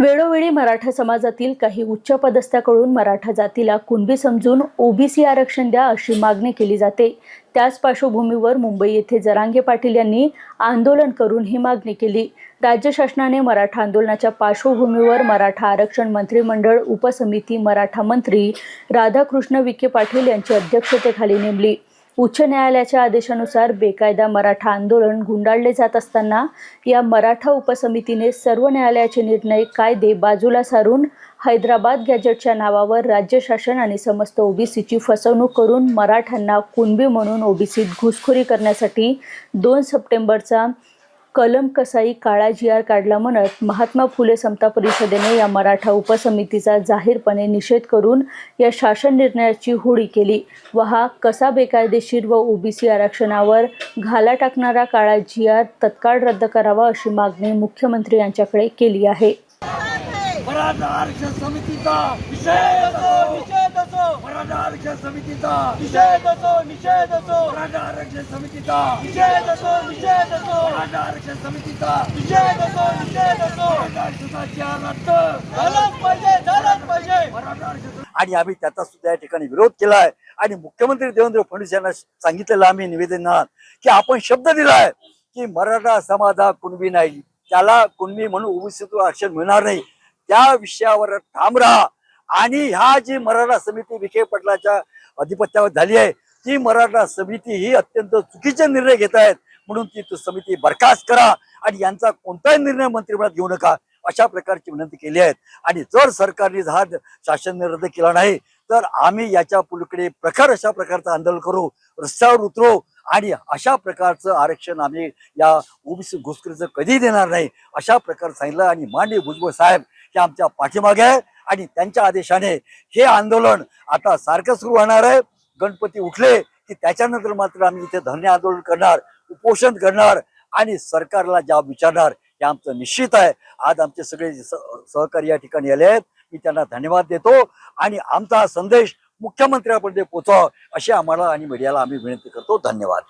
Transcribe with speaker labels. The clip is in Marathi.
Speaker 1: वेळोवेळी मराठा समाजातील काही उच्च पदस्थाकडून मराठा जातीला कुणबी समजून ओबीसी आरक्षण द्या अशी मागणी केली जाते. त्याच पार्श्वभूमीवर मुंबई येथे जरांगे पाटील यांनी आंदोलन करून ही मागणी केली. राज्य शासनाने मराठा आंदोलनाच्या पार्श्वभूमीवर मराठा आरक्षण मंत्रिमंडळ उपसमिती मराठा मंत्री राधाकृष्ण विखे पाटील यांच्या अध्यक्षतेखाली नेमली. उच्च न्यायालयाच्या आदेशानुसार बेकायदा मराठा आंदोलन गुंडाळले जात असताना या मराठा उपसमितीने सर्व न्यायालयाचे निर्णय कायदे बाजूला सारून हैदराबाद गॅजेटच्या नावावर राज्य शासन आणि समस्त ओबीसीची फसवणूक करून मराठ्यांना कुणबी म्हणून ओबीसीत घुसखोरी करण्यासाठी दोन सप्टेंबरचा कलम कसाई काळा जी आर काढला म्हणत महात्मा फुले समता परिषदेने या मराठा उपसमितीचा जाहीरपणे निषेध करून या शासन निर्णयाची होडी केली. व हा कसा बेकायदेशीर व ओबीसी आरक्षणावर घाला टाकणारा काळा जी आर तत्काळ रद्द करावा अशी मागणी मुख्यमंत्री यांच्याकडे केली आहे
Speaker 2: मराठा आरक्षण समितीचा निषेध असो निषेध असो मराठा आरक्षण समितीचा. निषेध असो निषेध असो मराठा आरक्षण समितीचा. निषेध असो निषेध असो मराठा आरक्षण समितीचा. निषेध असो निषेध असो रद्द झालंच पाहिजे झालंच पाहिजे. मराठा आरक्षण आणि आम्ही त्याचा सुद्धा या ठिकाणी विरोध केलाय. आणि मुख्यमंत्री देवेंद्र फडणवीस यांना सांगितलेलं आम्ही निवेदनात की आपण शब्द दिलाय की मराठा समाज हा कुणबी नाही. त्याला कुणबी म्हणून ओबीसीतून आरक्षण मिळणार नाही. त्या विषयावर ठाम राहा. आणि ह्या जी मराठा समिती विखे पटलाच्या अधिपत्यावर झाली आहे ती मराठा समिती ही अत्यंत चुकीचे निर्णय घेत आहेत. म्हणून ती तो समिती बरखास्त करा आणि यांचा कोणताही निर्णय मंत्रिमंडळात घेऊ नका अशा प्रकारची विनंती केली आहे आणि जर सरकारने हा शासन रद्द केला नाही तर आम्ही याच्या पुलकडे प्रखर अशा प्रकारचं आंदोलन करू रस्त्यावर उतरू आणि अशा प्रकारचं आरक्षण आम्ही या ओबीसी घुसखोरीचं कधी देणार नाही अशा प्रकारे सांगितलं. आणि मांडे भुजबळ साहेब हे आमच्या पाठीमागे आहे. आणि त्यांच्या आदेशाने हे आंदोलन आता सारखं सुरू होणार आहे. गणपती उठले की त्याच्यानंतर मात्र आम्ही इथे धरणे आंदोलन करणार उपोषण करणार आणि सरकारला ज्या विचारणार हे आमचं निश्चित आहे. आज आमचे सगळे सहकारी या ठिकाणी आले आहेत मी त्यांना धन्यवाद देतो आणि आमचा हा संदेश मुख्यमंत्र्यापर्यंत पोहोचावा अशी आम्हाला आणि मीडियाला आम्ही विनंती करतो. धन्यवाद.